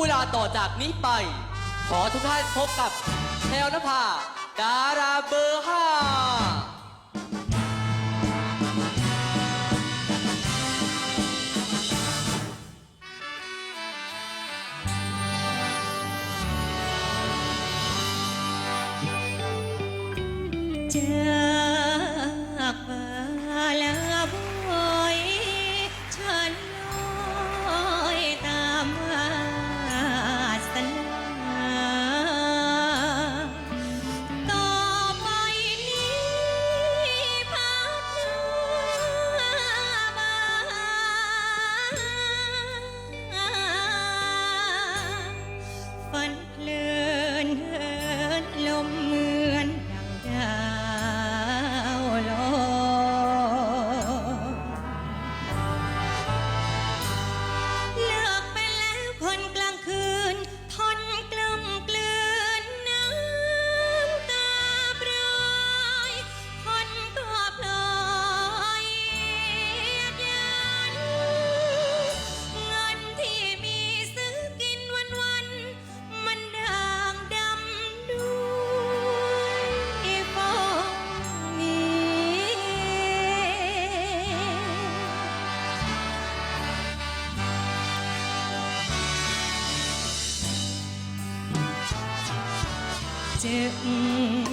เวลาต่อจากนี้ไป ขอทุกท่านพบกับแพลวนภาดาราเบอร์ sitting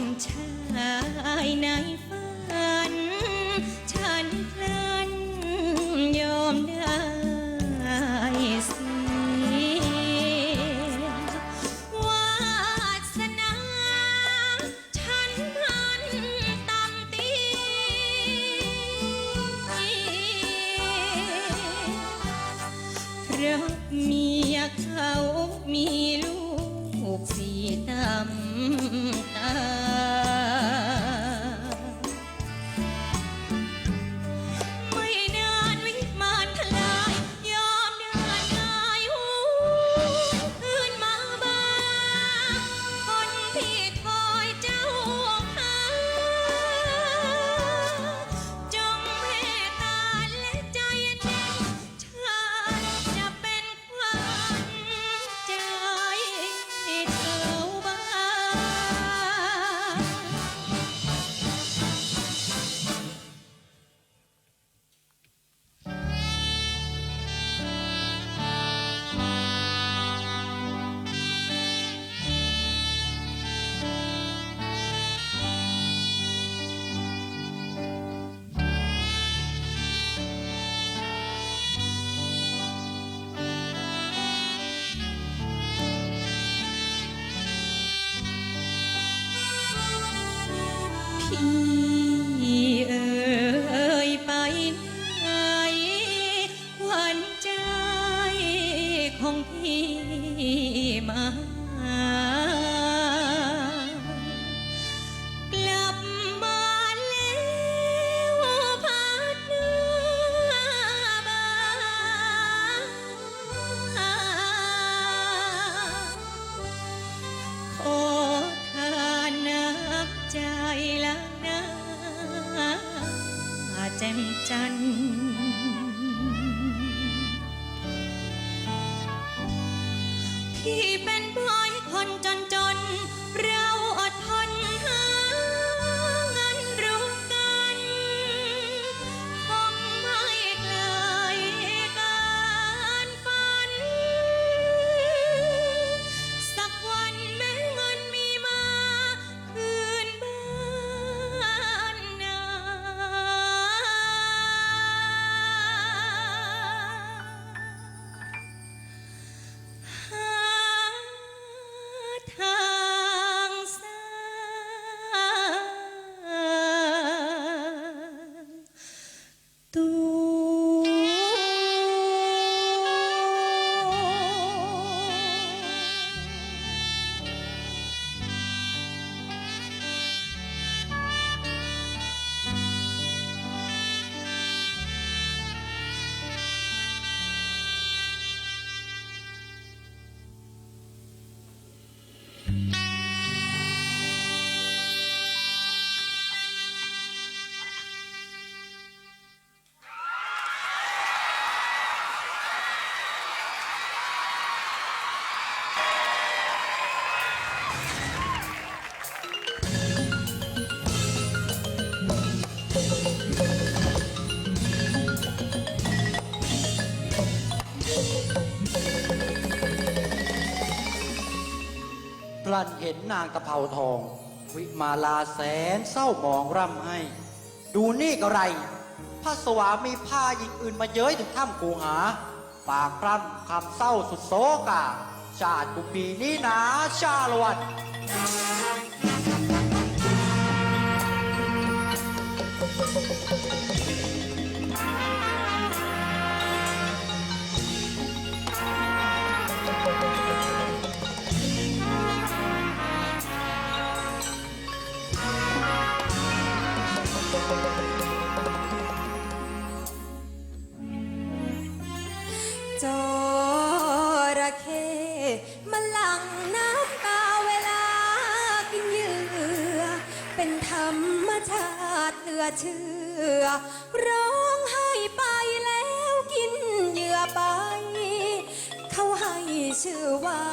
peace. ที่เป็นพายคนจน พลันเห็นนางตะเภาทอง วิมาลาแสนเศร้ามองร่ำให้ ดูนี่ก็ไรพระสวามีผ้าหญิงอื่นมาเย้ยถึงถ้ำกูหา ปากพร่ำคำเศร้าสุดโศกาชาติกุปีนี้นะชาละวัน รรมชาติเหลือเชื่อ ร้องไห้ไปแล้วกินเหยื่อไป เขาให้ชื่อว่า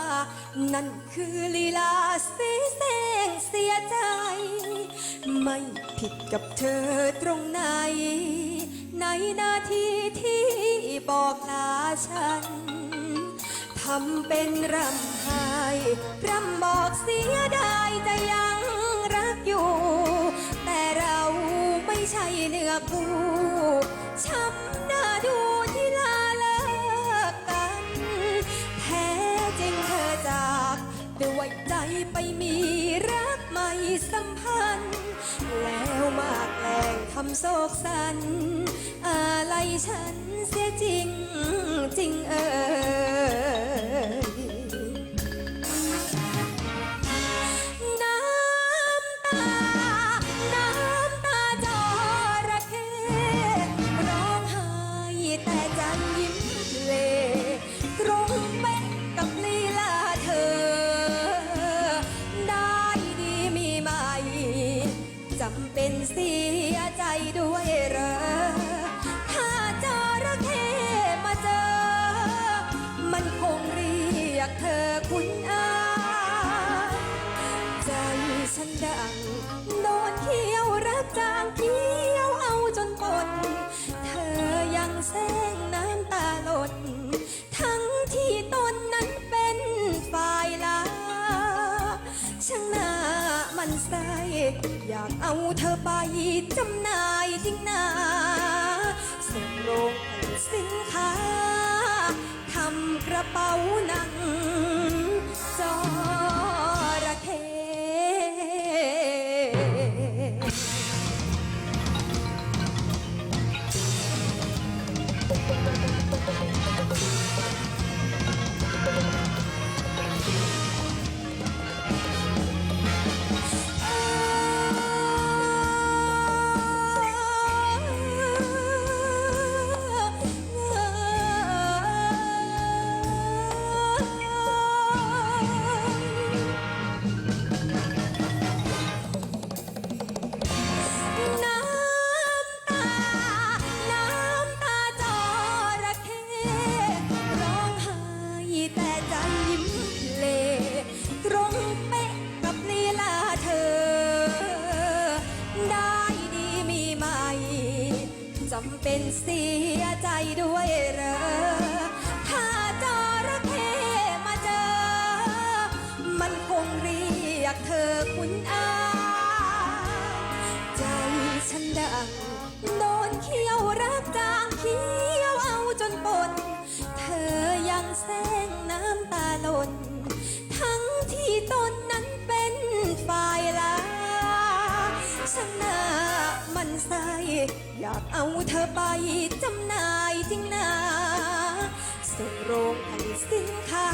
นั่นคือลีลาสีแสงเสียใจ ไม่ผิดกับเธอตรงไหน ในนาทีที่บอกลาฉันทำเป็นรำไห้รำบอกเสียดายแต่ยัง อยู่ แต่เราไม่ใช่เนื้อคู่ช้ำหน้าดูที่ลาเลิกกัน แท้จริงเธอจากด้วยใจไปมีรักใหม่สัมพันธ์ แล้วมาแกล้งทำโศกสัน อะไรฉันเสียจริงจริงเอ่ย สียใจด้วยเหรอ ถ้าจระเข้มาเจอ มันคงเรียกเธอคุณอาใจฉันดังโดนเขี้ยวรักจางเขี้ยวเอาจนปนเธอยังเซ เอาเธอไปจำหน่ายทิ้งนาส่งโรงสินค้าทำกระเป๋าหนัง รียกเธอคุณอาใจฉันดังโดนเขี้ยวรักจางเขี้ยวเอาจนปน เธอยังแซงน้ำตาหล่นทั้งที่ตนนั้นเป็นฝ่ายลาช่างหน้ามันใสอยากเอาเธอไปจำหน่ายจริงนาส่งโรงผลิตสินค้า